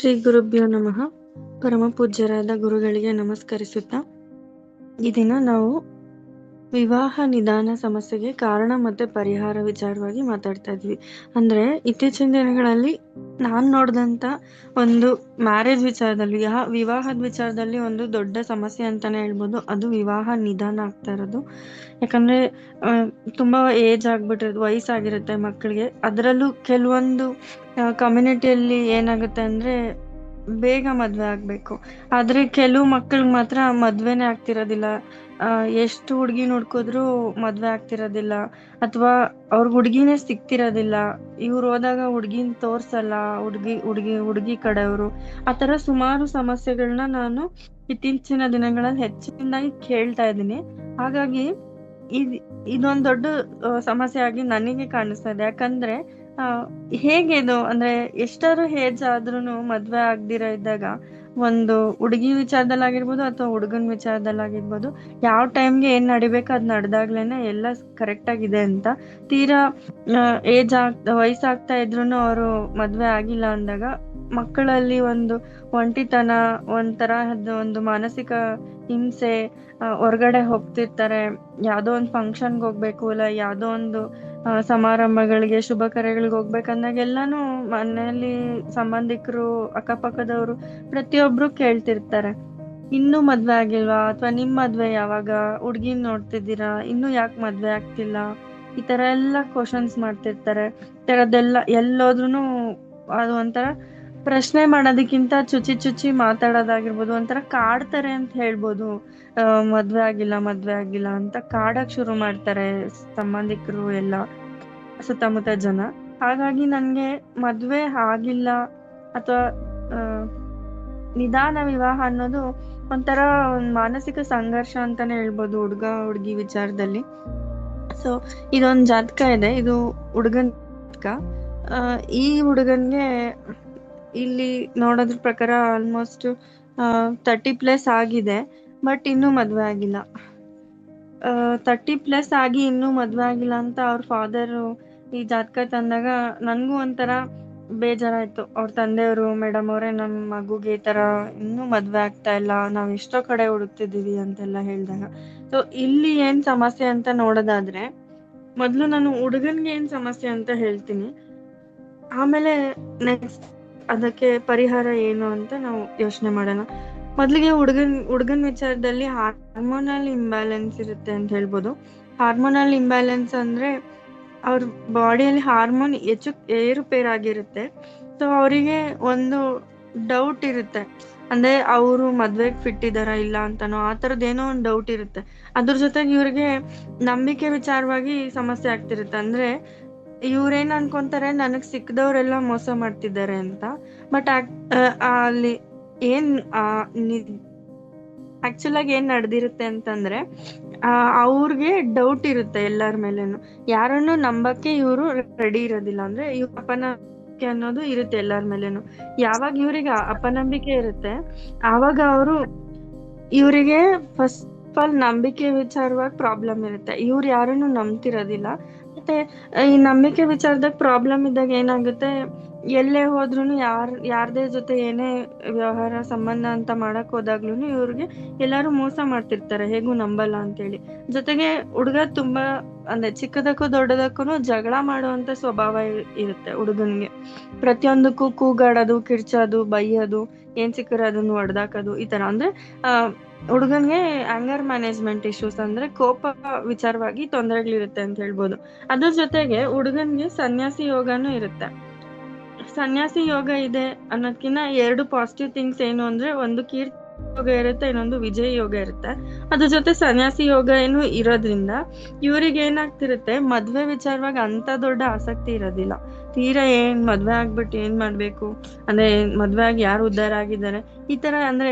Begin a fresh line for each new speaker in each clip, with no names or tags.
ಶ್ರೀ ಗುರುಭ್ಯೋ ನಮಃ. ಪರಮ ಪೂಜ್ಯರಾದ ಗುರುಗಳಿಗೆ ನಮಸ್ಕರಿಸುತ್ತಾ ಈ ದಿನ ನಾವು ವಿವಾಹ ನಿಧಾನ ಸಮಸ್ಯೆಗೆ ಕಾರಣ ಮತ್ತೆ ಪರಿಹಾರ ವಿಚಾರವಾಗಿ ಮಾತಾಡ್ತಾ ಇದ್ವಿ. ಅಂದ್ರೆ ಇತ್ತೀಚಿನ ದಿನಗಳಲ್ಲಿ ನಾನ್ ನೋಡಿದಂತ ಒಂದು ಮ್ಯಾರೇಜ್ ವಿಚಾರದಲ್ಲಿ, ಯಾ ವಿವಾಹದ ವಿಚಾರದಲ್ಲಿ ಒಂದು ದೊಡ್ಡ ಸಮಸ್ಯೆ ಅಂತಾನೆ ಹೇಳ್ಬೋದು. ಅದು ವಿವಾಹ ನಿಧಾನ ಆಗ್ತಾ ಇರೋದು. ಯಾಕಂದ್ರೆ ತುಂಬಾ ಏಜ್ ಆಗ್ಬಿಟ್ಟಿರೋದು, ವಯಸ್ಸಾಗಿರುತ್ತೆ ಮಕ್ಕಳಿಗೆ. ಅದರಲ್ಲೂ ಕೆಲವೊಂದು ಕಮ್ಯುನಿಟಿಯಲ್ಲಿ ಏನಾಗುತ್ತೆ ಅಂದ್ರೆ ಬೇಗ ಮದ್ವೆ ಆಗ್ಬೇಕು. ಆದ್ರೆ ಕೆಲವು ಮಕ್ಕಳಿಗೆ ಮಾತ್ರ ಮದ್ವೆನೆ ಆಗ್ತಿರೋದಿಲ್ಲ. ಎಷ್ಟು ಹುಡ್ಗಿ ಹುಡ್ಕಿದ್ರು ಮದ್ವೆ ಆಗ್ತಿರೋದಿಲ್ಲ, ಅಥವಾ ಅವ್ರಿಗೆ ಹುಡ್ಗಿನೇ ಸಿಕ್ತಿರೋದಿಲ್ಲ ಇವ್ರು ಹೋದಾಗ ಹುಡ್ಗಿನ್ ತೋರ್ಸಲ್ಲ, ಹುಡ್ಗಿ ಹುಡ್ಗಿ ಹುಡ್ಗಿ ಕಡೆಯವರು. ಆತರ ಸುಮಾರು ಸಮಸ್ಯೆಗಳನ್ನ ನಾನು ಇತ್ತೀಚಿನ ದಿನಗಳಲ್ಲಿ ಹೆಚ್ಚಿನದಾಗಿ ಕೇಳ್ತಾ ಇದ್ದೀನಿ. ಹಾಗಾಗಿ ಇದ್, ಇದೊಂದ್ ದೊಡ್ಡ ಸಮಸ್ಯೆ ಆಗಿ ನನಗೆ ಕಾಣಿಸ್ತಾ ಇದೆ. ಯಾಕಂದ್ರೆ ಹೇಗೆ ಇದು, ಅಂದ್ರೆ ಎಷ್ಟಾದ್ರು ಹೇಜ್ ಆದ್ರೂನು ಮದ್ವೆ ಆಗ್ದಿರ ಇದ್ದಾಗ ಒಂದು ಹುಡುಗಿ ವಿಚಾರದಲ್ಲಾಗಿರ್ಬೋದು ಅಥವಾ ಹುಡುಗನ್ ವಿಚಾರದಲ್ಲಾಗಿರ್ಬೋದು ಯಾವ ಟೈಮ್ಗೆ ಏನ್ ನಡಿಬೇಕು ಅದ್ ನಡ್ದಾಗ್ಲೇನೆ ಎಲ್ಲ ಕರೆಕ್ಟ್ ಆಗಿದೆ ಅಂತ. ತೀರಾ ಏಜ್ ಆಗ್, ವಯಸ್ಸಾಗ್ತಾ ಇದ್ರು ಅವರು ಮದ್ವೆ ಆಗಿಲ್ಲ ಅಂದಾಗ ಮಕ್ಕಳಲ್ಲಿ ಒಂದು ಒಂಟಿತನ ಒಂಥರಹದ ಒಂದು ಮಾನಸಿಕ ಹಿಂಸೆ ಹೊರಗಡೆ ಹೋಗ್ತಿರ್ತಾರೆ. ಯಾವ್ದೋ ಒಂದು ಫಂಕ್ಷನ್ಗೆ ಹೋಗ್ಬೇಕು ಇಲ್ಲ, ಯಾವ್ದೋ ಒಂದು ಸಮಾರಂಭಗಳಿಗೆ, ಶುಭ ಕರೆಗಳಿಗೆ ಹೋಗ್ಬೇಕಂದಾಗ ಎಲ್ಲಾನು ಮನೆಯಲ್ಲಿ ಸಂಬಂಧಿಕರು, ಅಕ್ಕಪಕ್ಕದವರು ಪ್ರತಿಯೊಬ್ರು ಕೇಳ್ತಿರ್ತಾರೆ. ಇನ್ನೂ ಮದ್ವೆ ಆಗಿಲ್ವಾ? ಅಥವಾ ನಿಮ್ ಮದ್ವೆ ಯಾವಾಗ? ಹುಡ್ಗಿನ್ ನೋಡ್ತಿದ್ದೀರಾ? ಇನ್ನೂ ಯಾಕೆ ಮದ್ವೆ ಆಗ್ತಿಲ್ಲ? ಈ ತರ ಎಲ್ಲ ಕ್ವಶನ್ಸ್ ಮಾಡ್ತಿರ್ತಾರೆ. ಈ ತರದ್ದೆಲ್ಲ ಎಲ್ಲೋದ್ರುನು ಅದು ಒಂಥರ ಪ್ರಶ್ನೆ ಮಾಡೋದಕ್ಕಿಂತ ಚುಚಿ ಚುಚಿ ಮಾತಾಡೋದಾಗಿರ್ಬೋದು, ಒಂಥರ ಕಾಡ್ತಾರೆ ಅಂತ ಹೇಳ್ಬೋದು. ಮದ್ವೆ ಆಗಿಲ್ಲ ಮದ್ವೆ ಆಗಿಲ್ಲ ಅಂತ ಕಾಡಕ್ ಶುರು ಮಾಡ್ತಾರೆ ಸಂಬಂಧಿಕರು ಎಲ್ಲ, ಸುತ್ತಮುತ್ತ ಜನ. ಹಾಗಾಗಿ ನನ್ಗೆ ಮದ್ವೆ ಆಗಿಲ್ಲ ಅಥವಾ ನಿಧಾನ ವಿವಾಹ ಅನ್ನೋದು ಒಂಥರ ಮಾನಸಿಕ ಸಂಘರ್ಷ ಅಂತಾನೆ ಹೇಳ್ಬೋದು ಹುಡ್ಗ, ಹುಡ್ಗಿ ವಿಚಾರದಲ್ಲಿ. ಸೊ ಇದೊಂದು ಜಾತಕ ಇದೆ. ಇದು ಹುಡುಗನ್ ಈ ಹುಡುಗನ್ಗೆ ಇಲ್ಲಿ ನೋಡೋದ್ರ ಪ್ರಕಾರ ಆಲ್ಮೋಸ್ಟ್ ತರ್ಟಿ ಪ್ಲಸ್ ಆಗಿದೆ ಬಟ್ ಇನ್ನೂ ಮದುವೆ ಆಗಿಲ್ಲ. ತರ್ಟಿ ಪ್ಲಸ್ ಆಗಿ ಇನ್ನೂ ಮದುವೆ ಆಗಿಲ್ಲ ಅಂತ ಅವ್ರ ಫಾದರ್ ಈ ಜಾತಕ ತಂದಾಗ ನನ್ಗೂ ಒಂಥರ ಬೇಜಾರಾಯ್ತು. ಅವ್ರ ತಂದೆಯವರು ಮೇಡಮ್ ಅವರೇ ನಮ್ ಮಗುಗೆ ಈ ತರ ಇನ್ನೂ ಮದ್ವೆ ಆಗ್ತಾ ಇಲ್ಲ, ನಾವ್ ಎಷ್ಟೋ ಕಡೆ ಹುಡುಕ್ತಿದೀವಿ ಅಂತೆಲ್ಲ ಹೇಳಿದಾಗ. ಸೊ ಇಲ್ಲಿ ಏನ್ ಸಮಸ್ಯೆ ಅಂತ ನೋಡೋದಾದ್ರೆ, ಮೊದ್ಲು ನಾನು ಹುಡುಗನ್ಗೆ ಏನ್ ಸಮಸ್ಯೆ ಅಂತ ಹೇಳ್ತೀನಿ. ಆಮೇಲೆ ನೆಕ್ಸ್ಟ್ ಅದಕ್ಕೆ ಪರಿಹಾರ ಏನು ಅಂತ ನಾವು ಯೋಚನೆ ಮಾಡೋಣ. ಮೊದಲಿಗೆ ಹುಡುಗನ್ ಹುಡುಗನ್ ವಿಚಾರದಲ್ಲಿ ಹಾರ್ಮೋನಲ್ ಇಂಬ್ಯಾಲೆನ್ಸ್ ಇರುತ್ತೆ ಅಂತ ಹೇಳ್ಬೋದು. ಹಾರ್ಮೋನಲ್ ಇಂಬ್ಯಾಲೆನ್ಸ್ ಅಂದ್ರೆ ಅವ್ರ ಬಾಡಿಯಲ್ಲಿ ಹಾರ್ಮೋನ್ ಹೆಚ್ಚು, ಏರುಪೇರಾಗಿರುತ್ತೆ. ಸೊ ಅವರಿಗೆ ಒಂದು ಡೌಟ್ ಇರುತ್ತೆ. ಅಂದ್ರೆ ಅವರು ಮದ್ವೆಗೆ ಫಿಟ್ ಇದಾರ ಇಲ್ಲ ಅಂತನೋ ಆ ತರದ್ ಏನೋ ಒಂದು ಡೌಟ್ ಇರುತ್ತೆ. ಅದ್ರ ಜೊತೆಗೆ ಇವ್ರಿಗೆ ನಂಬಿಕೆ ವಿಚಾರವಾಗಿ ಸಮಸ್ಯೆ ಆಗ್ತಿರುತ್ತೆ. ಅಂದ್ರೆ ಇವ್ರೇನ್ ಅನ್ಕೊಂತಾರೆ, ನನಗ್ ಸಿಕ್ಕದವ್ರೆಲ್ಲ ಮೋಸ ಮಾಡ್ತಿದ್ದಾರೆ ಅಂತ. ಬಟ್ ಅಲ್ಲಿ ಏನ್ ಆಕ್ಚುಲ್ ಆಗಿ ಏನ್ ನಡೆದಿರುತ್ತೆ ಅಂತಂದ್ರೆ ಅವ್ರಿಗೆ ಡೌಟ್ ಇರುತ್ತೆ ಎಲ್ಲರ ಮೇಲೇನು. ಯಾರನ್ನು ನಂಬಕ್ಕೆ ಇವರು ರೆಡಿ ಇರೋದಿಲ್ಲ. ಅಂದ್ರೆ ಇವ್ರ ಅಪನಂಬಿಕೆ ಅನ್ನೋದು ಇರುತ್ತೆ ಎಲ್ಲರ ಮೇಲೇನು. ಯಾವಾಗ ಇವ್ರಿಗೆ ಅಪನಂಬಿಕೆ ಇರುತ್ತೆ, ಆವಾಗ ಅವರು ಇವರಿಗೆ ಫಸ್ಟ್ ಆಫ್ ಆಲ್ ನಂಬಿಕೆ ವಿಚಾರವಾಗಿ ಪ್ರಾಬ್ಲಮ್ ಇರುತ್ತೆ. ಇವ್ರು ಯಾರನ್ನು ನಂಬ್ತಿರೋದಿಲ್ಲ. ಮತ್ತೆ ಈ ನಂಬಿಕೆ ವಿಚಾರದಾಗ ಪ್ರಾಬ್ಲಮ್ ಇದ್ದಾಗ ಏನಾಗುತ್ತೆ? ಎಲ್ಲೇ ಹೋದ್ರುನು ಯಾರ್, ಯಾರ್ದೇ ಜೊತೆ ಏನೇ ವ್ಯವಹಾರ, ಸಂಬಂಧ ಅಂತ ಮಾಡಕ್ ಹೋದಾಗ್ಲೂ ಇವ್ರಿಗೆ ಎಲ್ಲಾರು ಮೋಸ ಮಾಡ್ತಿರ್ತಾರೆ. ಹೇಗೂ ನಂಬಲ್ಲ ಅಂತೇಳಿ. ಜೊತೆಗೆ ಹುಡುಗ ತುಂಬಾ, ಅಂದ್ರೆ ಚಿಕ್ಕದಕ್ಕೂ ದೊಡ್ಡದಕ್ಕೂ ಜಗಳ ಮಾಡುವಂತ ಸ್ವಭಾವ ಇರುತ್ತೆ ಹುಡುಗನ್ಗೆ. ಪ್ರತಿಯೊಂದಕ್ಕೂ ಕೂಗಾಡೋದು, ಕಿರ್ಚೋದು, ಬೈಯೋದು, ಏನ್ ಸಿಕ್ಕರೆ ಅದನ್ನ ಹೊಡ್ದಾಕೋದು ಈ ತರ. ಅಂದ್ರೆ, ಆ ಹುಡುಗನ್ಗೆ ಆಂಗರ್ ಮ್ಯಾನೇಜ್ಮೆಂಟ್ ಇಶ್ಯೂಸ್ ಅಂದ್ರೆ ಕೋಪ ವಿಚಾರವಾಗಿ ತೊಂದರೆಗಳಿರುತ್ತೆ ಅಂತ ಹೇಳ್ಬೋದು. ಅದ್ರ ಜೊತೆಗೆ ಹುಡುಗನ್ಗೆ ಸನ್ಯಾಸಿ ಯೋಗನೂ ಇರುತ್ತೆ. ಸನ್ಯಾಸಿ ಯೋಗ ಇದೆ ಅನ್ನೋದ್ಕಿಂತ ಎರಡು ಪಾಸಿಟಿವ್ ಥಿಂಗ್ಸ್ ಏನು ಅಂದ್ರೆ ಒಂದು ಕೀರ್ತಿ ಯೋಗ ಇರುತ್ತೆ, ಇನ್ನೊಂದು ವಿಜಯ ಯೋಗ ಇರುತ್ತೆ. ಅದ್ರ ಜೊತೆ ಸನ್ಯಾಸಿ ಯೋಗ ಏನು ಇರೋದ್ರಿಂದ ಇವ್ರಿಗೆ ಏನಾಗ್ತಿರುತ್ತೆ ಮದ್ವೆ ವಿಚಾರವಾಗಿ ಅಂತ ದೊಡ್ಡ ಆಸಕ್ತಿ ಇರೋದಿಲ್ಲ. ತೀರಾ ಏನ್ ಮದ್ವೆ ಆಗ್ಬಿಟ್ಟು ಏನ್ ಮಾಡ್ಬೇಕು? ಅಂದ್ರೆ ಮದ್ವೆ ಆಗಿ ಯಾರು ಉದ್ಧಾರ ಆಗಿದ್ದಾರೆ ಈ ತರ ಅಂದ್ರೆ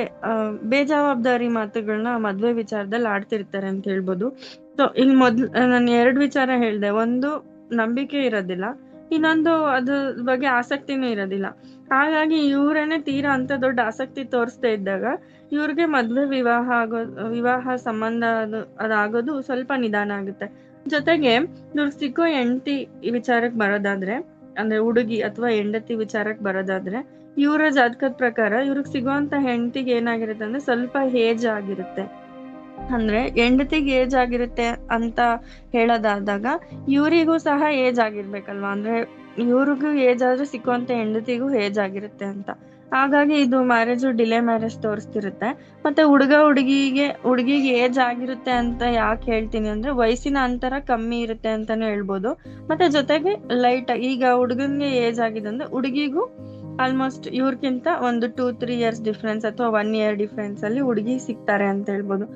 ಬೇಜವಾಬ್ದಾರಿ ಮಾತುಗಳನ್ನ ಮದ್ವೆ ವಿಚಾರದಲ್ಲಿ ಆಡ್ತಿರ್ತಾರೆ ಅಂತ ಹೇಳ್ಬೋದು. ಸೊ ಇಲ್ಲಿ ಮೊದ್ಲು ನಾನು ಎರಡು ವಿಚಾರ ಹೇಳ್ದೆ. ಒಂದು, ನಂಬಿಕೆ ಇರೋದಿಲ್ಲ. ಇನ್ನೊಂದು ಅದ್ರ ಬಗ್ಗೆ ಆಸಕ್ತಿನೂ ಇರೋದಿಲ್ಲ. ಹಾಗಾಗಿ ಇವ್ರೇನೆ ತೀರಾ ಅಂತ ದೊಡ್ಡ ಆಸಕ್ತಿ ತೋರಿಸ್ತಾ ಇದ್ದಾಗ, ಇವ್ರಿಗೆ ಮದ್ವೆ ವಿವಾಹ ಆಗೋ, ವಿವಾಹ ಸಂಬಂಧ ಅದು, ಅದಾಗೋದು ಸ್ವಲ್ಪ ನಿಧಾನ ಆಗುತ್ತೆ. ಜೊತೆಗೆ ಇವ್ರಿಗೆ ಸಿಕ್ಕೋ ಹೆಂಡತಿ ವಿಚಾರಕ್ಕೆ ಬರೋದಾದ್ರೆ ಅಂದ್ರೆ ಹುಡುಗಿ ಅಥವಾ ಹೆಂಡತಿ ವಿಚಾರಕ್ಕೆ ಬರೋದಾದ್ರೆ, ಇವರ ಜಾತಕದ ಪ್ರಕಾರ ಇವ್ರಿಗೆ ಸಿಗುವಂತ ಹೆಂಡತಿಗೆ ಏನಾಗಿರುತ್ತೆ ಅಂದ್ರೆ ಸ್ವಲ್ಪ ಏಜ್ ಆಗಿರುತ್ತೆ. ಅಂದ್ರೆ ಹೆಂಡತಿಗೆ ಏಜ್ ಆಗಿರುತ್ತೆ ಅಂತ ಹೇಳೋದಾದಾಗ ಇವರಿಗೂ ಸಹ ಏಜ್ ಆಗಿರ್ಬೇಕಲ್ವಾ? ಅಂದ್ರೆ ಇವ್ರಿಗೂ ಏಜ್ ಆದ್ರೆ ಸಿಕ್ಕುವಂತ ಹೆಂಡತಿಗೂ ಏಜ್ ಆಗಿರುತ್ತೆ ಅಂತ. ಹಾಗಾಗಿ ಇದು ಮ್ಯಾರೇಜ್ ಡಿಲೇ ಮ್ಯಾರೇಜ್ ತೋರಿಸ್ತಿರುತ್ತೆ. ಮತ್ತೆ ಹುಡುಗ ಹುಡುಗಿಗೆ ಹುಡುಗಿಗೆ ಏಜ್ ಆಗಿರುತ್ತೆ ಅಂತ ಯಾಕೆ ಹೇಳ್ತೀನಿ ಅಂದ್ರೆ ವಯಸ್ಸಿನ ಅಂತರ ಕಮ್ಮಿ ಇರುತ್ತೆ ಅಂತಾನು ಹೇಳ್ಬೋದು. ಮತ್ತೆ ಜೊತೆಗೆ ಲೈಟ್ ಈಗ ಹುಡುಗನ್ಗೆ ಏಜ್ ಆಗಿದೆ ಅಂದ್ರೆ ಹುಡುಗಿಗೂ ಆಲ್ಮೋಸ್ಟ್ ಇವ್ರಕ್ಕಿಂತ ಒಂದು ಟೂ ತ್ರೀ ಇಯರ್ಸ್ ಡಿಫ್ರೆನ್ಸ್ ಅಥವಾ ಒನ್ ಇಯರ್ ಡಿಫ್ರೆನ್ಸ್ ಅಲ್ಲಿ ಹುಡುಗಿ ಸಿಗ್ತಾರೆ ಅಂತ ಹೇಳ್ಬೋದು.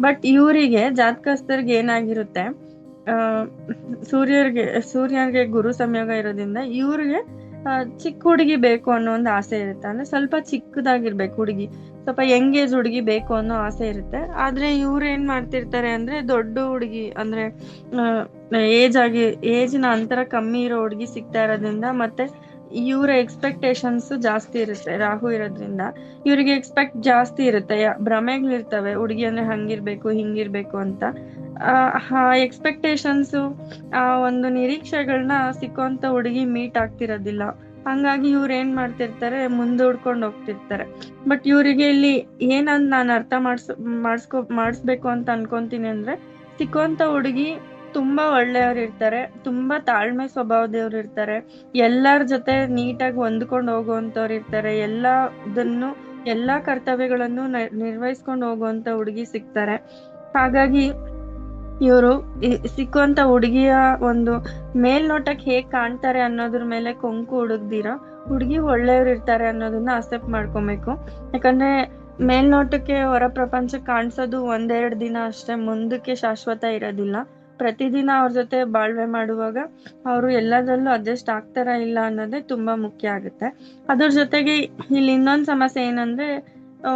ಬಟ್ ಇವರಿಗೆ, ಜಾತಕಸ್ಥರಿಗೆ ಏನಾಗಿರುತ್ತೆ ಸೂರ್ಯರಿಗೆ, ಸೂರ್ಯನಿಗೆ ಗುರು ಸಂಯೋಗ ಇರೋದ್ರಿಂದ ಇವ್ರಿಗೆ ಚಿಕ್ಕ ಹುಡುಗಿ ಬೇಕು ಅನ್ನೋ ಒಂದು ಆಸೆ ಇರುತ್ತೆ. ಅಂದ್ರೆ ಸ್ವಲ್ಪ ಚಿಕ್ಕದಾಗಿರ್ಬೇಕು ಹುಡುಗಿ. ಸ್ವಲ್ಪ ಯಂಗ್ ಏಜ್ ಹುಡುಗಿ ಬೇಕು ಅನ್ನೋ ಆಸೆ ಇರುತ್ತೆ. ಆದ್ರೆ ಇವ್ರು ಏನ್ ಮಾಡ್ತಿರ್ತಾರೆ ಅಂದ್ರೆ ದೊಡ್ಡ ಹುಡುಗಿ, ಅಂದ್ರೆ ಏಜ್ ಆಗಿ, ಏಜ್ನ ಅಂತರ ಕಮ್ಮಿ ಇರೋ ಹುಡುಗಿ ಸಿಗ್ತಾ ಇರೋದ್ರಿಂದ ಮತ್ತೆ ಇವರ ಎಕ್ಸ್ಪೆಕ್ಟೇಷನ್ಸ್ ಜಾಸ್ತಿ ಇರುತ್ತೆ, ರಾಹು ಇರೋದ್ರಿಂದ. ಇವ್ರಿಗೆ ಎಕ್ಸ್ಪೆಕ್ಟ್ ಜಾಸ್ತಿ ಇರುತ್ತೆ ಭ್ರಮೆಗಳಿರ್ತವೆ ಹುಡುಗಿ ಅಂದ್ರೆ ಹಂಗಿರ್ಬೇಕು, ಹಿಂಗಿರ್ಬೇಕು ಅಂತ. ಆ ಎಕ್ಸ್ಪೆಕ್ಟೇಷನ್ಸ್ ಆ ಒಂದು ನಿರೀಕ್ಷೆಗಳನ್ನ ಸಿಕ್ಕುವಂತ ಹುಡುಗಿ ಮೀಟ್ ಆಗ್ತಿರೋದಿಲ್ಲ. ಹಂಗಾಗಿ ಇವ್ರು ಏನ್ ಮಾಡ್ತಿರ್ತಾರೆ ಮುಂದೂಡ್ಕೊಂಡು ಹೋಗ್ತಿರ್ತಾರೆ. ಬಟ್ ಇವರಿಗೆ ಇಲ್ಲಿ ಏನಂದ್ ನಾನು ಅರ್ಥ ಮಾಡ್ಸ್, ಮಾಡಿಸ್ಕೊ, ಮಾಡಿಸ್ಬೇಕು ಅಂತ ಅನ್ಕೊಂತೀನಿ ಅಂದ್ರೆ, ಸಿಕ್ಕುವಂತ ಹುಡುಗಿ ತುಂಬಾ ಒಳ್ಳೆಯವ್ರು ಇರ್ತಾರೆ, ತುಂಬಾ ತಾಳ್ಮೆ ಸ್ವಭಾವದವ್ರು ಇರ್ತಾರೆ, ಎಲ್ಲರ ಜೊತೆ ನೀಟಾಗಿ ಹೊಂದ್ಕೊಂಡು ಹೋಗುವಂತವ್ರು ಇರ್ತಾರೆ, ಎಲ್ಲದನ್ನು, ಎಲ್ಲಾ ಕರ್ತವ್ಯಗಳನ್ನು ನಿರ್ವಹಿಸ್ಕೊಂಡು ಹೋಗುವಂತ ಹುಡುಗಿ ಸಿಗ್ತಾರೆ. ಹಾಗಾಗಿ ಇವರು ಸಿಕ್ಕುವಂತ ಹುಡುಗಿಯ ಒಂದು ಮೇಲ್ನೋಟಕ್ಕೆ ಹೇಗ್ ಕಾಣ್ತಾರೆ ಅನ್ನೋದ್ರ ಮೇಲೆ ಕೊಂಕು ಹುಡುಗ್ದಿರ ಹುಡುಗಿ ಒಳ್ಳೆಯವ್ರು ಇರ್ತಾರೆ ಅನ್ನೋದನ್ನ ಅಕ್ಸೆಪ್ಟ್ ಮಾಡ್ಕೊಬೇಕು. ಯಾಕಂದ್ರೆ ಮೇಲ್ನೋಟಕ್ಕೆ ಹೊರ ಪ್ರಪಂಚ ಕಾಣಿಸೋದು ಒಂದೆರಡು ದಿನ ಅಷ್ಟೇ, ಮುಂದಕ್ಕೆ ಶಾಶ್ವತ ಇರೋದಿಲ್ಲ. ಪ್ರತಿದಿನ ಅವ್ರ ಜೊತೆ ಬಾಳ್ವೆ ಮಾಡುವಾಗ ಅವರು ಎಲ್ಲದರಲ್ಲೂ ಅಡ್ಜಸ್ಟ್ ಆಗ್ತಾರ ಇಲ್ಲ ಅನ್ನೋದೇ ತುಂಬಾ ಮುಖ್ಯ ಆಗುತ್ತೆ. ಅದ್ರ ಜೊತೆಗೆ ಇಲ್ಲಿ ಇನ್ನೊಂದು ಸಮಸ್ಯೆ ಏನಂದ್ರೆ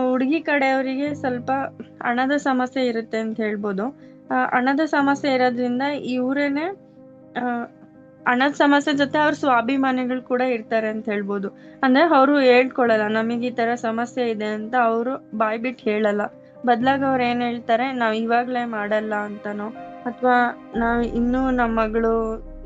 ಹುಡುಗಿ ಕಡೆಯವರಿಗೆ ಸ್ವಲ್ಪ ಹಣದ ಸಮಸ್ಯೆ ಇರುತ್ತೆ ಅಂತ ಹೇಳ್ಬೋದು. ಹಣದ ಸಮಸ್ಯೆ ಇರೋದ್ರಿಂದ ಇವರೇನೆ ಹಣದ ಸಮಸ್ಯೆ ಜೊತೆ ಅವ್ರ ಸ್ವಾಭಿಮಾನಿಗಳು ಕೂಡ ಇರ್ತಾರೆ ಅಂತ ಹೇಳ್ಬೋದು. ಅಂದ್ರೆ ಅವರು ಹೇಳ್ಕೊಳಲ್ಲ, ನಮಗೆ ಈ ತರ ಸಮಸ್ಯೆ ಇದೆ ಅಂತ ಅವರು ಬಾಯ್ಬಿಟ್ಟು ಹೇಳಲ್ಲ. ಬದ್ಲಾಗ ಅವ್ರು ಏನ್ ಹೇಳ್ತಾರೆ, ನಾವ್ ಇವಾಗ್ಲೇ ಮಾಡಲ್ಲ ಅಂತನೋ ಅಥವಾ ನಾವ್ ಇನ್ನೂ ನಮ್ಮ ಮಗಳು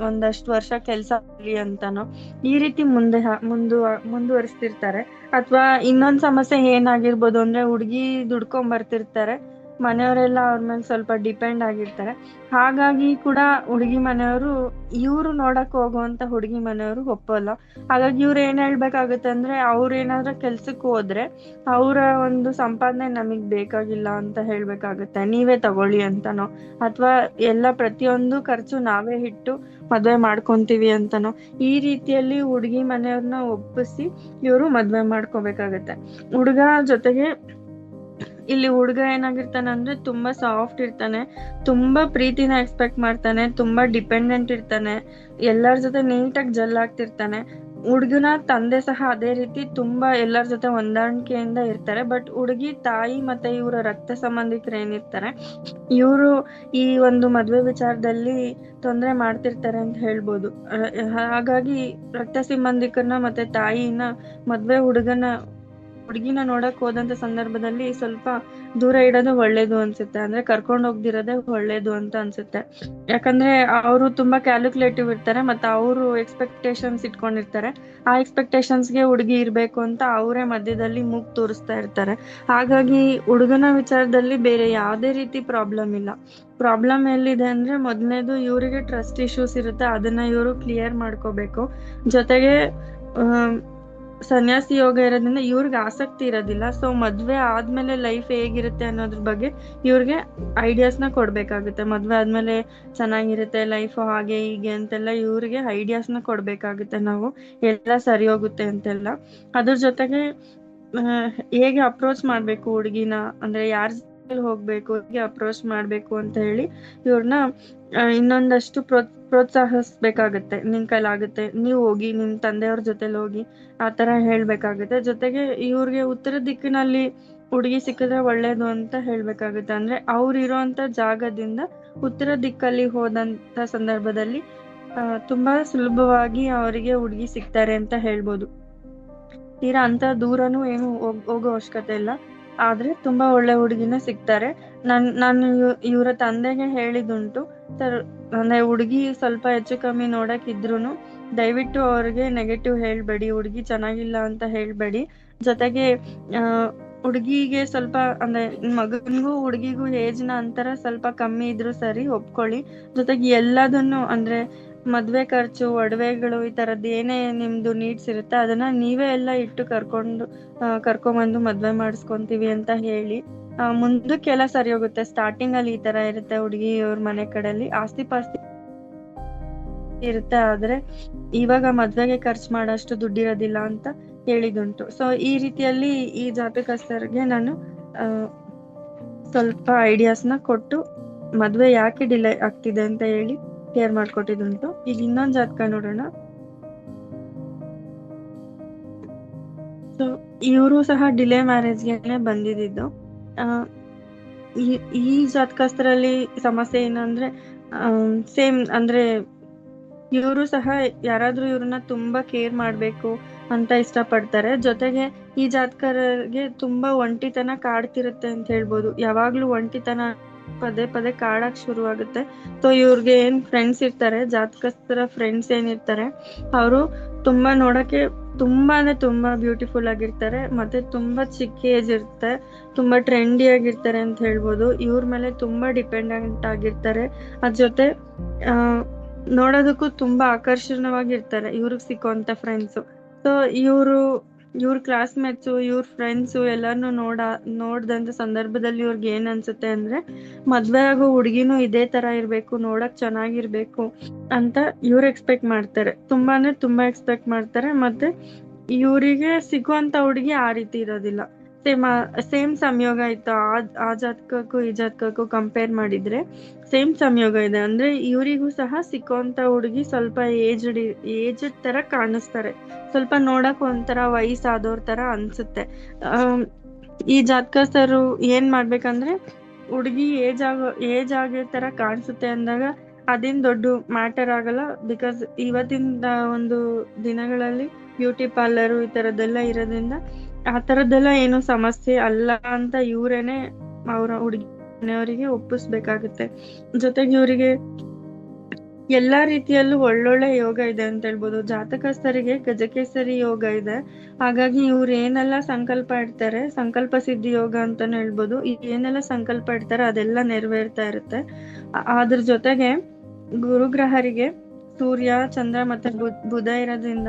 ಒಂದಷ್ಟು ವರ್ಷ ಕೆಲ್ಸ ಆಗ್ಲಿ ಅಂತನೋ, ಈ ರೀತಿ ಮುಂದೆ ಮುಂದು, ಮುಂದುವರಿಸ್ತಿರ್ತಾರೆ. ಅಥವಾ ಇನ್ನೊಂದ್ ಸಮಸ್ಯೆ ಏನಾಗಿರ್ಬೋದು ಅಂದ್ರೆ ಹುಡ್ಗಿ ದುಡ್ಕೊಂಡ್ ಬರ್ತಿರ್ತಾರೆ ಮನೆಯವರೆಲ್ಲ ಅವ್ರ ಮೇಲೆ ಸ್ವಲ್ಪ ಡಿಪೆಂಡ್ ಆಗಿರ್ತಾರೆ. ಹಾಗಾಗಿ ಕೂಡ ಹುಡುಗಿ ಮನೆಯವರು, ಇವ್ರು ನೋಡಕ್ ಹೋಗುವಂತ ಹುಡುಗಿ ಮನೆಯವರು ಒಪ್ಪಲ್ಲ. ಹಾಗಾಗಿ ಇವ್ರು ಏನ್ ಹೇಳ್ಬೇಕಾಗತ್ತೆ ಅಂದ್ರೆ, ಅವ್ರ ಏನಾದ್ರೂ ಕೆಲ್ಸಕ್ಕೆ ಹೋದ್ರೆ ಅವರ ಒಂದು ಸಂಪಾದನೆ ನಮಗ್ ಬೇಕಾಗಿಲ್ಲ ಅಂತ ಹೇಳ್ಬೇಕಾಗತ್ತೆ. ನೀವೇ ತಗೊಳ್ಳಿ ಅಂತನೋ, ಅಥವಾ ಎಲ್ಲ ಪ್ರತಿಯೊಂದು ಖರ್ಚು ನಾವೇ ಇಟ್ಟು ಮದ್ವೆ ಮಾಡ್ಕೊಂತೀವಿ ಅಂತನೋ, ಈ ರೀತಿಯಲ್ಲಿ ಹುಡುಗಿ ಮನೆಯವ್ರನ್ನ ಒಪ್ಪಿಸಿ ಇವರು ಮದ್ವೆ ಮಾಡ್ಕೋಬೇಕಾಗತ್ತೆ. ಹುಡುಗ ಜೊತೆಗೆ ಇಲ್ಲಿ ಹುಡುಗ ಏನಾಗಿರ್ತಾನೆ ಅಂದ್ರೆ ತುಂಬಾ ಸಾಫ್ಟ್ ಇರ್ತಾನೆ, ತುಂಬಾ ಪ್ರೀತಿನ ಎಕ್ಸ್ಪೆಕ್ಟ್ ಮಾಡ್ತಾನೆ, ತುಂಬಾ ಡಿಪೆಂಡೆಂಟ್ ಇರ್ತಾನೆ, ಎಲ್ಲರ ಜೊತೆ ನೀಟಾಗಿ ಜಲ್ ಆಗ್ತಿರ್ತಾನೆ ಹುಡುಗನ ತಂದೆ ಸಹ ಅದೇ ರೀತಿ ತುಂಬಾ ಎಲ್ಲರ ಜೊತೆ ಹೊಂದಾಣಿಕೆಯಿಂದ ಇರ್ತಾರೆ ಬಟ್ ಹುಡುಗಿ ತಾಯಿ ಮತ್ತೆ ಇವರ ರಕ್ತ ಸಂಬಂಧಿಕರು ಏನಿರ್ತಾರೆ, ಇವರು ಈ ಒಂದು ಮದ್ವೆ ವಿಚಾರದಲ್ಲಿ ತೊಂದರೆ ಮಾಡ್ತಿರ್ತಾರೆ ಅಂತ ಹೇಳ್ಬೋದು. ಹಾಗಾಗಿ ರಕ್ತ ಸಂಬಂಧಿಕರನ್ನ ಮತ್ತೆ ತಾಯಿನ ಮದ್ವೆ ಹುಡುಗನ ಹುಡುಗಿನ ನೋಡಕ್ ಹೋದಂತ ಸಂದರ್ಭದಲ್ಲಿ ಸ್ವಲ್ಪ ದೂರ ಇಡೋದು ಒಳ್ಳೇದು ಅನ್ಸುತ್ತೆ. ಅಂದ್ರೆ ಕರ್ಕೊಂಡ್ ಹೋಗ್ದಿರೋದೇ ಒಳ್ಳೇದು ಅಂತ ಅನ್ಸುತ್ತೆ. ಯಾಕಂದ್ರೆ ಅವರು ತುಂಬಾ ಕ್ಯಾಲ್ಕುಲೇಟಿವ್ ಇರ್ತಾರೆ ಮತ್ತೆ ಅವರು ಎಕ್ಸ್ಪೆಕ್ಟೇಷನ್ಸ್ ಇಟ್ಕೊಂಡಿರ್ತಾರೆ. ಆ ಎಕ್ಸ್ಪೆಕ್ಟೇಷನ್ಸ್ಗೆ ಹುಡುಗಿ ಇರ್ಬೇಕು ಅಂತ ಅವರೇ ಮಧ್ಯದಲ್ಲಿ ಮೂಗ್ ತೋರಿಸ್ತಾ ಇರ್ತಾರೆ. ಹಾಗಾಗಿ ಹುಡುಗನ ವಿಚಾರದಲ್ಲಿ ಬೇರೆ ಯಾವುದೇ ರೀತಿ ಪ್ರಾಬ್ಲಮ್ ಇಲ್ಲ. ಪ್ರಾಬ್ಲಮ್ ಎಲ್ಲಿದೆ ಅಂದ್ರೆ ಮೊದಲನೇದು ಇವರಿಗೆ ಟ್ರಸ್ಟ್ ಇಶ್ಯೂಸ್ ಇರುತ್ತೆ. ಅದನ್ನ ಇವರು ಕ್ಲಿಯರ್ ಮಾಡ್ಕೋಬೇಕು. ಜೊತೆಗೆ ಸನ್ಯಾಸಿ ಯೋಗ ಇರೋದ್ರಿಂದ ಇವ್ರಿಗೆ ಆಸಕ್ತಿ ಇರೋದಿಲ್ಲ. ಸೊ ಮದ್ವೆ ಆದ್ಮೇಲೆ ಲೈಫ್ ಹೇಗಿರುತ್ತೆ ಅನ್ನೋದ್ರ ಬಗ್ಗೆ ಇವ್ರಿಗೆ ಐಡಿಯಾಸ್ನ ಕೊಡ್ಬೇಕಾಗುತ್ತೆ. ಮದ್ವೆ ಆದ್ಮೇಲೆ ಚೆನ್ನಾಗಿರುತ್ತೆ ಲೈಫ್ ಹಾಗೆ ಹೀಗೆ ಅಂತೆಲ್ಲ ಇವ್ರಿಗೆ ಐಡಿಯಾಸ್ನ ಕೊಡ್ಬೇಕಾಗುತ್ತೆ ನಾವು. ಎಲ್ಲ ಸರಿ ಹೋಗುತ್ತೆ ಅಂತೆಲ್ಲ. ಅದ್ರ ಜೊತೆಗೆ ಹೇಗೆ ಅಪ್ರೋಚ್ ಮಾಡ್ಬೇಕು ಹುಡುಗಿನ? ಅಂದ್ರೆ ಯಾರ ಹೋಗ್ಬೇಕು? ಹೇಗೆ ಅಪ್ರೋಚ್ ಮಾಡ್ಬೇಕು ಅಂತ ಹೇಳಿ ಇವ್ರನ್ನ ಇನ್ನೊಂದಷ್ಟು ಪ್ರೋ ಪ್ರೋತ್ಸಾಹಿಸ್ಬೇಕಾಗತ್ತೆ ನಿನ್ ಕೈಲಾಗುತ್ತೆ ನೀವ್ ಹೋಗಿ, ನಿಮ್ ತಂದೆಯವ್ರ ಜೊತೆಲಿ ಹೋಗಿ ಆ ತರ ಹೇಳ್ಬೇಕಾಗತ್ತೆ. ಜೊತೆಗೆ ಇವ್ರಿಗೆ ಉತ್ತರ ದಿಕ್ಕಿನಲ್ಲಿ ಹುಡುಗಿ ಸಿಕ್ಕಿದ್ರೆ ಒಳ್ಳೇದು ಅಂತ ಹೇಳ್ಬೇಕಾಗುತ್ತೆ. ಅಂದ್ರೆ ಅವ್ರು ಇರೋಂತ ಜಾಗದಿಂದ ಉತ್ತರ ದಿಕ್ಕಲ್ಲಿ ಹೋದಂತ ಸಂದರ್ಭದಲ್ಲಿ ತುಂಬಾ ಸುಲಭವಾಗಿ ಅವರಿಗೆ ಹುಡುಗಿ ಸಿಗ್ತಾರೆ ಅಂತ ಹೇಳ್ಬೋದು. ತೀರಾ ಅಂತ ದೂರನು ಏನು ಹೋಗೋ ಅವಶ್ಯಕತೆ ಇಲ್ಲ. ಆದ್ರೆ ತುಂಬಾ ಒಳ್ಳೆ ಹುಡುಗಿನ ಸಿಗ್ತಾರೆ. ನನ್, ನಾನು ಇವ್ರ ತಂದೆಗೆ ಹೇಳಿದುಂಟು ಅಂದ್ರೆ ಹುಡುಗಿ ಸ್ವಲ್ಪ ಹೆಚ್ಚು ಕಮ್ಮಿ ನೋಡಕ್ ಇದ್ರುನು ದಯವಿಟ್ಟು ಅವ್ರಿಗೆ ನೆಗೆಟಿವ್ ಹೇಳ್ಬೇಡಿ, ಹುಡುಗಿ ಚೆನ್ನಾಗಿಲ್ಲ ಅಂತ ಹೇಳ್ಬೇಡಿ. ಜೊತೆಗೆ ಹುಡುಗಿಗೆ ಸ್ವಲ್ಪ, ಅಂದ್ರೆ ಮಗನಿಗೂ ಹುಡುಗಿಗೂ ಏಜ್ನ ಅಂತರ ಸ್ವಲ್ಪ ಕಮ್ಮಿ ಇದ್ರು ಸರಿ ಒಪ್ಕೊಳ್ಳಿ. ಜೊತೆಗೆ ಎಲ್ಲದನ್ನು, ಅಂದ್ರೆ ಮದ್ವೆ ಖರ್ಚು, ಒಡವೆಗಳು ಈ ತರದ್ ಏನೇ ನಿಮ್ದು ನೀಡ್ಸ್ ಇರುತ್ತೆ, ಅದನ್ನ ನೀವೇ ಎಲ್ಲ ಇಟ್ಟು ಕರ್ಕೊಂಡು ಕರ್ಕೊಂಬಂದು ಮದ್ವೆ ಮಾಡಿಸ್ಕೊಂತೀವಿ ಅಂತ ಹೇಳಿ. ಮುಂದಕ್ಕೆಲ್ಲ ಸರಿ ಹೋಗುತ್ತೆ. ಸ್ಟಾರ್ಟಿಂಗ್ ಅಲ್ಲಿ ಈ ತರ ಇರುತ್ತೆ ಹುಡುಗಿ ಅವ್ರ ಮನೆ ಕಡೆಯಲ್ಲಿ. ಆಸ್ತಿ ಪಾಸ್ತಿ ಇರುತ್ತೆ, ಆದ್ರೆ ಇವಾಗ ಮದ್ವೆಗೆ ಖರ್ಚು ಮಾಡೋಷ್ಟು ದುಡ್ಡಿರೋದಿಲ್ಲ ಅಂತ ಹೇಳಿದುಂಟು ಸೊ ಈ ರೀತಿಯಲ್ಲಿ ಈ ಜಾತಕಸ್ಥರಿಗೆ ನಾನು ಸ್ವಲ್ಪ ಐಡಿಯಾಸ್ನ ಕೊಟ್ಟು ಮದ್ವೆ ಯಾಕೆ ಡಿಲೇ ಆಗ್ತಿದೆ ಅಂತ ಹೇಳಿ ಕೇರ್ ಮಾಡ್ಕೊಟ್ಟಿದ್ದುಂಟು. ಈಗ ಇನ್ನೊಂದ್ ಜಾತಕ ನೋಡೋಣ. ಸೊ ಇವರು ಸಹ ಡಿಲೇ ಮ್ಯಾರೇಜ್ಗೆ ಬಂದಿದ್ದು. ಈ ಈ ಜಾತಕಸ್ಥರಲ್ಲಿ ಸಮಸ್ಯೆ ಏನಂದ್ರೆ ಸೇಮ್ ಅಂದ್ರೆ ಇವರು ಸಹ ಯಾರಾದ್ರೂ ಇವ್ರನ್ನ ತುಂಬಾ ಕೇರ್ ಮಾಡ್ಬೇಕು ಅಂತ ಇಷ್ಟಪಡ್ತಾರೆ. ಜೊತೆಗೆ ಈ ಜಾತಕರಿಗೆ ತುಂಬಾ ಒಂಟಿತನ ಕಾಡ್ತಿರುತ್ತೆ ಅಂತ ಹೇಳ್ಬೋದು. ಯಾವಾಗ್ಲೂ ಒಂಟಿತನ ಪದೇ ಪದೇ ಕಾಡಕ್ ಶುರು ಆಗುತ್ತೆ ಸೊ ಇವ್ರಿಗೆ ಏನ್ ಫ್ರೆಂಡ್ಸ್ ಇರ್ತಾರೆ, ಜಾತಕಸ್ಥರ ಫ್ರೆಂಡ್ಸ್ ಏನಿರ್ತಾರೆ ಅವರು ತುಂಬಾ ನೋಡಕ್ಕೆ ತುಂಬಾ ಅಂದ್ರೆ ತುಂಬಾ ಬ್ಯೂಟಿಫುಲ್ ಆಗಿರ್ತಾರೆ, ಮತ್ತೆ ತುಂಬಾ ಚಿಕ್ಕ ಏಜ್ ಇರುತ್ತೆ, ತುಂಬಾ ಟ್ರೆಂಡಿ ಆಗಿರ್ತಾರೆ ಅಂತ ಹೇಳ್ಬೋದು. ಇವ್ರ ಮೇಲೆ ತುಂಬಾ ಡಿಪೆಂಡೆಂಟ್ ಆಗಿರ್ತಾರೆ. ಅದ್ರ ಜೊತೆ ನೋಡೋದಕ್ಕೂ ತುಂಬಾ ಆಕರ್ಷಣವಾಗಿರ್ತಾರೆ ಇವ್ರಿಗೆ ಸಿಕ್ಕುವಂತ ಫ್ರೆಂಡ್ಸ್ ಸೊ ಇವರು ಇವ್ರ ಕ್ಲಾಸ್ಮೇಟ್ಸು ಇವ್ರ ಫ್ರೆಂಡ್ಸ್ ಎಲ್ಲಾನು ನೋಡ ನೋಡ್ದಂತ ಸಂದರ್ಭದಲ್ಲಿ ಇವ್ರಿಗೆ ಏನ್ ಅನ್ಸುತ್ತೆ ಅಂದ್ರೆ, ಮದ್ವೆ ಆಗೋ ಹುಡ್ಗಿನೂ ಇದೇ ತರ ಇರ್ಬೇಕು, ನೋಡಕ್ ಚೆನ್ನಾಗಿರ್ಬೇಕು ಅಂತ ಇವ್ರು ಎಕ್ಸ್ಪೆಕ್ಟ್ ಮಾಡ್ತಾರೆ. ತುಂಬಾ ಅಂದ್ರೆ ತುಂಬಾ ಎಕ್ಸ್ಪೆಕ್ಟ್ ಮಾಡ್ತಾರೆ. ಮತ್ತೆ ಇವರಿಗೆ ಸಿಗುವಂತ ಹುಡುಗಿ ಆ ರೀತಿ ಇರೋದಿಲ್ಲ. ಸೇಮ್ ಸೇಮ್ ಸಂಯೋಗ ಇತ್ತು. ಆ ಜಾತಕಕ್ಕೂ ಈ ಜಾತಕಕ್ಕೂ ಕಂಪೇರ್ ಮಾಡಿದ್ರೆ ಸೇಮ್ ಸಂಯೋಗ ಇದೆ. ಅಂದ್ರೆ ಇವರಿಗೂ ಸಹ ಸಿಕ್ಕುವಂತ ಹುಡುಗಿ ಸ್ವಲ್ಪ ಏಜ್ಡ್ ಏಜ್ಡ್ ತರ ಕಾಣಿಸ್ತಾರೆ. ಸ್ವಲ್ಪ ನೋಡಕ್ ಒಂಥರ ವಯಸ್ಸಾದವ್ರ ತರ ಅನ್ಸುತ್ತೆ. ಈ ಸರ್ ಏನ್ ಮಾಡ್ಬೇಕಂದ್ರೆ ಹುಡುಗಿ ಏಜ್ ಆಗೋ ಏಜ್ ಆಗೋ ತರ ಕಾಣಿಸುತ್ತೆ ಅಂದಾಗ ಅದೇನ್ ದೊಡ್ಡ ಮ್ಯಾಟರ್ ಆಗಲ್ಲ. ಬಿಕಾಸ್ ಇವತ್ತಿನ ಒಂದು ದಿನಗಳಲ್ಲಿ ಬ್ಯೂಟಿ ಪಾರ್ಲರ್ ಈ ತರದೆಲ್ಲ ಇರೋದ್ರಿಂದ ಆ ತರದ್ದೆಲ್ಲ ಏನು ಸಮಸ್ಯೆ ಅಲ್ಲ ಅಂತ ಇವ್ರೇನೆ ಅವರ ಹುಡುಗಿ ಮನೆಯವರಿಗೆ ಒಪ್ಪಿಸ್ಬೇಕಾಗುತ್ತೆ. ಜೊತೆಗೆ ಇವರಿಗೆ ಎಲ್ಲಾ ರೀತಿಯಲ್ಲೂ ಒಳ್ಳೊಳ್ಳೆ ಯೋಗ ಇದೆ ಅಂತ ಹೇಳ್ಬೋದು. ಜಾತಕಸ್ಥರಿಗೆ ಗಜಕೇಸರಿ ಯೋಗ ಇದೆ. ಹಾಗಾಗಿ ಇವ್ರು ಏನೆಲ್ಲ ಸಂಕಲ್ಪ ಇಡ್ತಾರೆ, ಸಂಕಲ್ಪ ಸಿದ್ಧಿ ಯೋಗ ಅಂತಾನೆ ಹೇಳ್ಬೋದು. ಏನೆಲ್ಲ ಸಂಕಲ್ಪ ಇಡ್ತಾರೆ ಅದೆಲ್ಲ ನೆರವೇರ್ತಾ ಇರುತ್ತೆ. ಅದ್ರ ಜೊತೆಗೆ ಗುರುಗ್ರಹರಿಗೆ ಸೂರ್ಯ, ಚಂದ್ರ ಮತ್ತೆ ಬುಧ ಇರೋದ್ರಿಂದ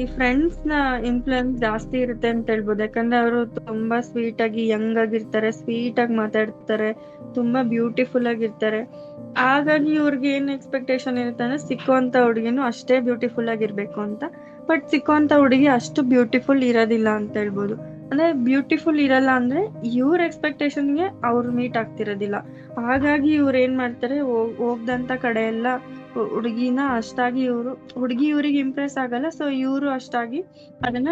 ಈ ಫ್ರೆಂಡ್ಸ್ನ ಇನ್ಫ್ಲುಯೆನ್ಸ್ ಜಾಸ್ತಿ ಇರುತ್ತೆ ಅಂತ ಹೇಳ್ಬೋದು. ಯಾಕಂದ್ರೆ ಅವರು ತುಂಬಾ ಸ್ವೀಟ್ ಆಗಿ ಯಂಗ್ ಆಗಿರ್ತಾರೆ ಸ್ವೀಟ್ ಆಗಿ ಮಾತಾಡ್ತಾರೆ, ತುಂಬಾ ಬ್ಯೂಟಿಫುಲ್ ಆಗಿರ್ತಾರೆ. ಹಾಗಾಗಿ ಇವ್ರಿಗೆ ಏನ್ ಎಕ್ಸ್ಪೆಕ್ಟೇಷನ್ ಇರುತ್ತೆ ಅಂದ್ರೆ ಸಿಕ್ಕುವಂತ ಹುಡುಗಿನೂ ಅಷ್ಟೇ ಬ್ಯೂಟಿಫುಲ್ ಆಗಿರ್ಬೇಕು ಅಂತ. ಬಟ್ ಸಿಕ್ಕುವಂತ ಹುಡುಗಿ ಅಷ್ಟು ಬ್ಯೂಟಿಫುಲ್ ಇರೋದಿಲ್ಲ ಅಂತ ಹೇಳ್ಬೋದು. ಅಂದ್ರೆ ಬ್ಯೂಟಿಫುಲ್ ಇರಲ್ಲ ಅಂದ್ರೆ ಇವ್ರ ಎಕ್ಸ್ಪೆಕ್ಟೇಷನ್ಗೆ ಅವ್ರು ಮೀಟ್ ಆಗ್ತಿರೋದಿಲ್ಲ. ಹಾಗಾಗಿ ಇವ್ರು ಏನ್ ಮಾಡ್ತಾರೆ ಹೋಗ್ದಂತ ಕಡೆ ಎಲ್ಲ ಹುಡುಗಿನ ಅಷ್ಟಾಗಿ ಇವರು ಹುಡುಗಿ ಇವ್ರಿಗೆ ಇಂಪ್ರೆಸ್ ಆಗಲ್ಲ. ಸೊ ಇವರು ಅಷ್ಟಾಗಿ ಅದನ್ನ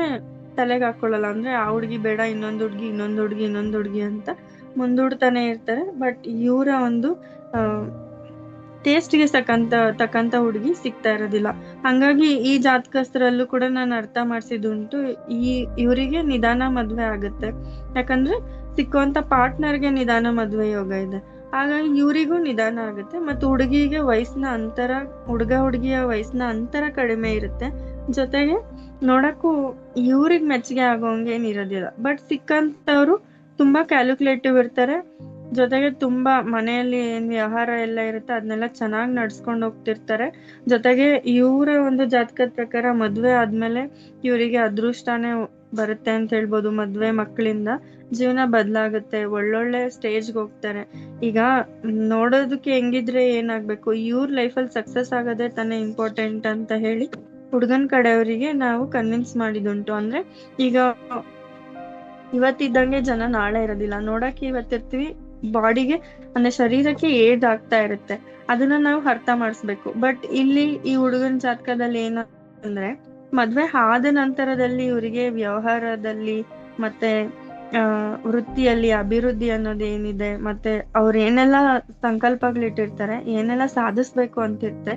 ತಲೆಗೆ ಹಾಕೊಳ್ಳಲ್ಲ. ಅಂದ್ರೆ ಆ ಹುಡುಗಿ ಬೇಡ, ಇನ್ನೊಂದು ಹುಡುಗಿ ಇನ್ನೊಂದು ಹುಡುಗಿ ಇನ್ನೊಂದು ಹುಡುಗಿ ಅಂತ ಮುಂದೂಡ್ತಾನೆ ಇರ್ತಾರೆ. ಬಟ್ ಇವರ ಒಂದು ಟೇಸ್ಟ್ಗೆ ತಕ್ಕಂತ ತಕ್ಕಂತ ಹುಡುಗಿ ಸಿಗ್ತಾ ಇರೋದಿಲ್ಲ. ಹಂಗಾಗಿ ಈ ಜಾತಕಸ್ಥರಲ್ಲೂ ಕೂಡ ನಾನು ಅರ್ಥ ಮಾಡಿಸಿದ್ದುಂಟು. ಈ ಇವರಿಗೆ ನಿಧಾನ ಮದ್ವೆ ಆಗುತ್ತೆ. ಯಾಕಂದ್ರೆ ಸಿಕ್ಕುವಂತ ಪಾರ್ಟ್ನರ್ಗೆ ನಿಧಾನ ಮದ್ವೆ ಯೋಗ ಇದೆ. ಹಾಗಾಗಿ ಇವರಿಗೂ ನಿಧಾನ ಆಗುತ್ತೆ. ಮತ್ತು ಹುಡುಗಿಗೆ ವಯಸ್ಸಿನ ಅಂತರ, ಹುಡುಗ ಹುಡುಗಿಯ ವಯಸ್ಸಿನ ಅಂತರ ಕಡಿಮೆ ಇರುತ್ತೆ. ಜೊತೆಗೆ ನೋಡಕ್ಕೂ ಇವ್ರಿಗೆ ಮೆಚ್ಚುಗೆ ಆಗೋಂಗೆ ಏನಿರೋದಿಲ್ಲ ಬಟ್ ಸಿಕ್ಕಂಥವ್ರು ತುಂಬಾ ಕ್ಯಾಲ್ಕುಲೇಟಿವ್ ಇರ್ತಾರೆ. ಜೊತೆಗೆ ತುಂಬಾ ಮನೆಯಲ್ಲಿ ಏನ್ ವ್ಯವಹಾರ ಎಲ್ಲ ಇರುತ್ತೆ ಅದನ್ನೆಲ್ಲ ಚೆನ್ನಾಗಿ ನಡ್ಸ್ಕೊಂಡು ಹೋಗ್ತಿರ್ತಾರೆ. ಜೊತೆಗೆ ಇವರ ಒಂದು ಜಾತಕದ ಪ್ರಕಾರ ಮದ್ವೆ ಆದ್ಮೇಲೆ ಇವರಿಗೆ ಅದೃಷ್ಟನೇ ಬರುತ್ತೆ ಅಂತ ಹೇಳ್ಬೋದು ಮದ್ವೆ ಮಕ್ಕಳಿಂದ. ಜೀವನ ಬದಲಾಗುತ್ತೆ, ಒಳ್ಳೊಳ್ಳೆ ಸ್ಟೇಜ್ಗೆ ಹೋಗ್ತಾರೆ. ಈಗ ನೋಡೋದಕ್ಕೆ ಹೆಂಗಿದ್ರೆ ಏನಾಗ್ಬೇಕು? ಇವ್ರ ಲೈಫಲ್ಲಿ ಸಕ್ಸಸ್ ಆಗೋದೇ ತಾನೇ ಇಂಪಾರ್ಟೆಂಟ್ ಅಂತ ಹೇಳಿ ಹುಡುಗನ್ ಕಡೆಯವರಿಗೆ ನಾವು ಕನ್ವಿನ್ಸ್ ಮಾಡಿದುಂಟು. ಅಂದ್ರೆ ಈಗ ಇವತ್ತಿದ್ದಂಗೆ ಜನ ನಾಳೆ ಇರೋದಿಲ್ಲ. ನೋಡಕ್ಕೆ ಇವತ್ತಿರ್ತೀವಿ ಬಾಡಿಗೆ ಅಂದ್ರೆ ಶರೀರಕ್ಕೆ ಏಜ್ ಆಗ್ತಾ ಇರುತ್ತೆ. ಅದನ್ನ ನಾವು ಅರ್ಥ ಮಾಡಿಸ್ಬೇಕು. ಬಟ್ ಇಲ್ಲಿ ಈ ಹುಡುಗನ ಜಾತಕದಲ್ಲಿ ಏನು ಅಂದ್ರೆ ಮದ್ವೆ ಆದ ನಂತರದಲ್ಲಿ ಇವರಿಗೆ ವ್ಯವಹಾರದಲ್ಲಿ ಮತ್ತೆ, ಆ, ವೃತ್ತಿಯಲ್ಲಿ ಅಭಿವೃದ್ಧಿ ಅನ್ನೋದು ಏನಿದೆ, ಮತ್ತೆ ಅವ್ರ ಏನೆಲ್ಲ ಸಂಕಲ್ಪಗಳಿಟ್ಟಿರ್ತಾರೆ ಏನೆಲ್ಲ ಸಾಧಿಸ್ಬೇಕು ಅಂತಿರ್ತೆ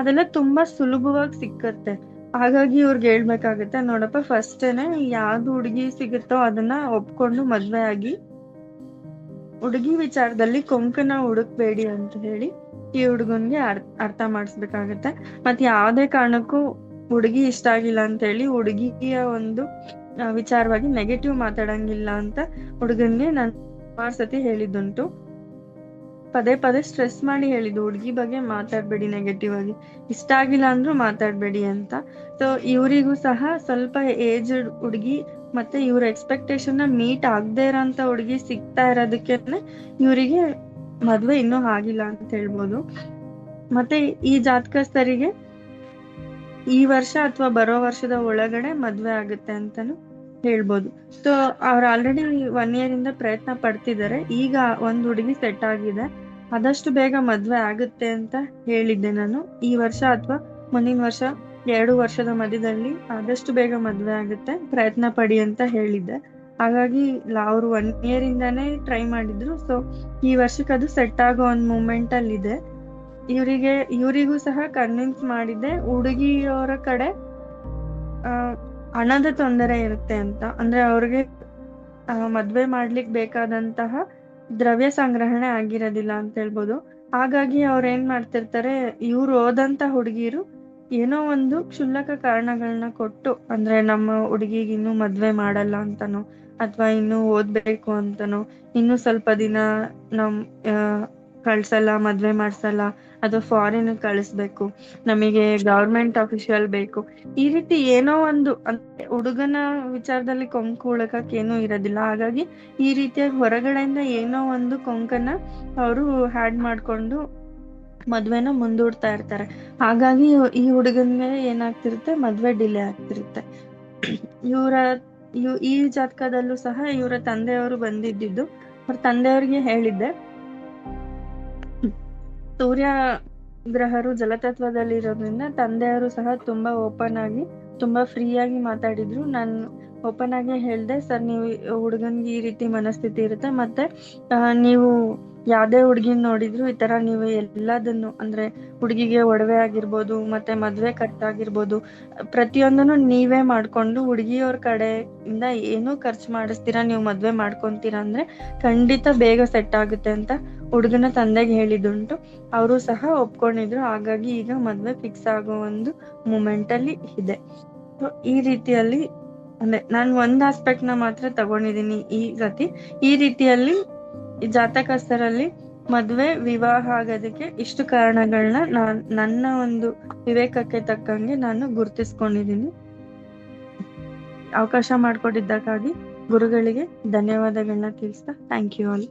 ಅದೆಲ್ಲ ತುಂಬಾ ಸುಲಭವಾಗಿ ಸಿಕ್ಕತ್ತೆ. ಹಾಗಾಗಿ ಇವ್ರಿಗೆ ಹೇಳ್ಬೇಕಾಗತ್ತೆ, ನೋಡಪ್ಪ ಫಸ್ಟೇನೆ ಯಾವ್ದು ಹುಡುಗಿ ಸಿಗುತ್ತೋ ಅದನ್ನ ಒಪ್ಕೊಂಡು ಮದ್ವೆ ಆಗಿ, ಹುಡುಗಿ ವಿಚಾರದಲ್ಲಿ ಕೊಂಕನ ಹುಡುಕ್ಬೇಡಿ ಅಂತ ಹೇಳಿ ಈ ಹುಡುಗನ್ಗೆ ಅರ್, ಅರ್ಥ ಮಾಡಿಸ್ಬೇಕಾಗತ್ತೆ. ಮತ್ತೆ ಯಾವ್ದೇ ಕಾರಣಕ್ಕೂ ಹುಡುಗಿ ಇಷ್ಟ ಆಗಿಲ್ಲ ಅಂತ ಹೇಳಿ ಹುಡುಗಿಯ ಒಂದು ವಿಚಾರವಾಗಿ ನೆಗೆಟಿವ್ ಮಾತಾಡಂಗಿಲ್ಲ ಅಂತ ಹುಡುಗನ್ಗೆ ನಾನು ಸುಮಾರು ಸತಿ ಹೇಳಿದ್ದುಂಟು. ಪದೇ ಪದೇ ಸ್ಟ್ರೆಸ್ ಮಾಡಿ ಹೇಳಿದ್ದು, ಹುಡುಗಿ ಬಗ್ಗೆ ಮಾತಾಡ್ಬೇಡಿ ನೆಗೆಟಿವ್ ಆಗಿ. ಇಷ್ಟ ಆಗಿಲ್ಲ ಅಂದ್ರೂ ಮಾತಾಡ್ಬೇಡಿ ಅಂತ. ಸೊ ಇವರಿಗೂ ಸಹ ಸ್ವಲ್ಪ ಏಜ್ ಹುಡುಗಿ ಮತ್ತೆ ಇವ್ರ ಎಕ್ಸ್ಪೆಕ್ಟೇಷನ್ನ ಮೀಟ್ ಆಗದೆ ಇರೋಂತ ಹುಡುಗಿ ಸಿಗ್ತಾ ಇರೋದಕ್ಕೆ ಇವರಿಗೆ ಮದ್ವೆ ಇನ್ನೂ ಆಗಿಲ್ಲ ಅಂತ ಹೇಳ್ಬೋದು. ಮತ್ತೆ ಈ ಜಾತಕಸ್ಥರಿಗೆ ಈ ವರ್ಷ ಅಥವಾ ಬರೋ ವರ್ಷದ ಒಳಗಡೆ ಮದ್ವೆ ಆಗುತ್ತೆ ಅಂತಾನು ಹೇಳ್ಬೋದು. ಸೊ ಅವ್ರು ಆಲ್ರೆಡಿ ಒನ್ ಇಯರ್ ಇಂದ ಪ್ರಯತ್ನ ಪಡ್ತಿದ್ದಾರೆ ಈಗ ಒಂದ್ ಹುಡುಗಿ ಸೆಟ್ ಆಗಿದೆ. ಆದಷ್ಟು ಬೇಗ ಮದ್ವೆ ಆಗುತ್ತೆ ಅಂತ ಹೇಳಿದ್ದೆ ನಾನು. ಈ ವರ್ಷ ಅಥವಾ ಮುಂದಿನ ವರ್ಷ ಎರಡು ವರ್ಷದ ಮಧ್ಯದಲ್ಲಿ ಆದಷ್ಟು ಬೇಗ ಮದ್ವೆ ಆಗುತ್ತೆ. ಪ್ರಯತ್ನ ಪಡಿ ಅಂತ ಹೇಳಿದ್ದೆ. ಹಾಗಾಗಿ ಅವರು ಒನ್ ಇಯರ್ ಇಂದಾನೇ ಟ್ರೈ ಮಾಡಿದ್ರು. ಸೊ ಈ ವರ್ಷಕ್ಕೆ ಅದು ಸೆಟ್ ಆಗೋ ಒಂದ್ ಮೂಮೆಂಟ್ ಅಲ್ಲಿ ಇದೆ ಇವರಿಗೆ, ಇವರಿಗೂ ಸಹ ಕನ್ವಿನ್ಸ್ ಮಾಡಿದ್ದೆ. ಹುಡುಗಿಯವರ ಕಡೆ ಹಣದ ತೊಂದರೆ ಇರುತ್ತೆ ಅಂತ. ಅಂದ್ರೆ ಅವ್ರಿಗೆ ಮದ್ವೆ ಮಾಡ್ಲಿಕ್ಕೆ ಬೇಕಾದಂತಹ ದ್ರವ್ಯ ಸಂಗ್ರಹಣೆ ಆಗಿರೋದಿಲ್ಲ ಅಂತ ಹೇಳ್ಬೋದು. ಹಾಗಾಗಿ ಅವ್ರ ಏನ್ ಮಾಡ್ತಿರ್ತಾರೆ, ಇವ್ರು ಓದಂತ ಹುಡುಗಿರು ಏನೋ ಒಂದು ಕ್ಷುಲ್ಲಕ ಕಾರಣಗಳನ್ನ ಕೊಟ್ಟು, ಅಂದ್ರೆ ನಮ್ಮ ಹುಡುಗಿಗೆ ಇನ್ನೂ ಮದ್ವೆ ಮಾಡಲ್ಲ ಅಂತನೋ, ಅಥವಾ ಇನ್ನು ಓದ್ಬೇಕು ಅಂತನೋ, ಇನ್ನು ಸ್ವಲ್ಪ ದಿನ ನಮ್ ಕಳ್ಸಲ್ಲ, ಮದ್ವೆ ಮಾಡ್ಸಲ್ಲ ಅಥವಾ ಫಾರಿನ್ ಕಳಿಸ್ಬೇಕು. ನಮಗೆ ಗವರ್ಮೆಂಟ್ ಅಫಿಷಿಯಲ್ ಬೇಕು. ಈ ರೀತಿ ಏನೋ ಒಂದು, ಅಂದ್ರೆ ಹುಡುಗನ ವಿಚಾರದಲ್ಲಿ ಕೊಂಕು ಉಳಕಕ್ ಏನೂ ಇರೋದಿಲ್ಲ. ಹಾಗಾಗಿ ಈ ರೀತಿಯಾಗಿ ಹೊರಗಡೆಯಿಂದ ಏನೋ ಒಂದು ಕೊಂಕನ ಅವರು ಹ್ಯಾಡ್ ಮಾಡ್ಕೊಂಡು ಮದ್ವೆನ ಮುಂದೂಡ್ತಾ ಇರ್ತಾರೆ. ಹಾಗಾಗಿ ಈ ಹುಡುಗನ್ಗೆ ಏನಾಗ್ತಿರುತ್ತೆ? ಮದ್ವೆ ಡಿಲೇ ಆಗ್ತಿರುತ್ತೆ. ಇವರ ಈ ಜಾತಕದಲ್ಲೂ ಸಹ ಇವರ ತಂದೆಯವರು ಬಂದಿದ್ದಿದ್ದು. ಅವ್ರ ತಂದೆಯವ್ರಿಗೆ ಹೇಳಿದ್ದೆ. ಸೂರ್ಯ ಗ್ರಹರು ಜಲತತ್ವದಲ್ಲಿ ಇರೋದ್ರಿಂದ ತಂದೆಯವರು ಸಹ ತುಂಬಾ ಓಪನ್ ಆಗಿ ತುಂಬಾ ಫ್ರೀಯಾಗಿ ಮಾತಾಡಿದ್ರು. ನಾನು ಓಪನ್ ಆಗಿ ಹೇಳ್ದೆ, ಸರ್, ನೀವು ಹುಡುಗನ್ಗೆ ಈ ರೀತಿ ಮನಸ್ಥಿತಿ ಇರುತ್ತೆ, ಮತ್ತೆ ನೀವು ಯಾವ್ದೇ ಹುಡುಗಿನ ನೋಡಿದ್ರು ಈ ತರ ನೀವು ಎಲ್ಲದನ್ನು, ಅಂದ್ರೆ ಹುಡುಗಿಗೆ ಒಡವೆ ಆಗಿರ್ಬೋದು, ಮತ್ತೆ ಮದ್ವೆ ಕಟ್ಟಾಗಿರ್ಬೋದು ಪ್ರತಿಯೊಂದನ್ನು ನೀವೇ ಮಾಡ್ಕೊಂಡು ಹುಡುಗಿಯವ್ರ ಕಡೆಯಿಂದ ಏನು ಖರ್ಚು ಮಾಡಿಸ್ತೀರಾ, ನೀವು ಮದ್ವೆ ಮಾಡ್ಕೊಂತೀರಾ ಅಂದ್ರೆ ಖಂಡಿತ ಬೇಗ ಸೆಟ್ ಆಗುತ್ತೆ ಅಂತ ಹುಡುಗನ ತಂದೆಗೆ ಹೇಳಿದುಂಟು ಅವರು ಸಹ ಒಪ್ಕೊಂಡಿದ್ರು, ಹಾಗಾಗಿ ಈಗ ಮದ್ವೆ ಫಿಕ್ಸ್ ಆಗೋ ಒಂದು ಮೂಮೆಂಟ್ ಅಲ್ಲಿ ಇದೆ. ಈ ರೀತಿಯಲ್ಲಿ ಅಂದ್ರೆ ನಾನು ಒಂದ್ ಆಸ್ಪೆಕ್ಟ್ನ ಮಾತ್ರ ತಗೊಂಡಿದೀನಿ ಈ ಸತಿ. ಈ ರೀತಿಯಲ್ಲಿ ಜಾತಕಸ್ಥರಲ್ಲಿ ಮದ್ವೆ, ವಿವಾಹ ಆಗೋದಕ್ಕೆ ಇಷ್ಟು ಕಾರಣಗಳನ್ನ ನಾನ್ ನನ್ನ ಒಂದು ವಿವೇಕಕ್ಕೆ ತಕ್ಕಂಗೆ ನಾನು ಗುರುತಿಸ್ಕೊಂಡಿದ್ದೀನಿ ಅವಕಾಶ ಮಾಡಿಕೊಟ್ಟಿದ್ದಕ್ಕಾಗಿ ಗುರುಗಳಿಗೆ ಧನ್ಯವಾದಗಳನ್ನ ತಿಳಿಸ್ತಾ ಥ್ಯಾಂಕ್ ಯು ಆಲ್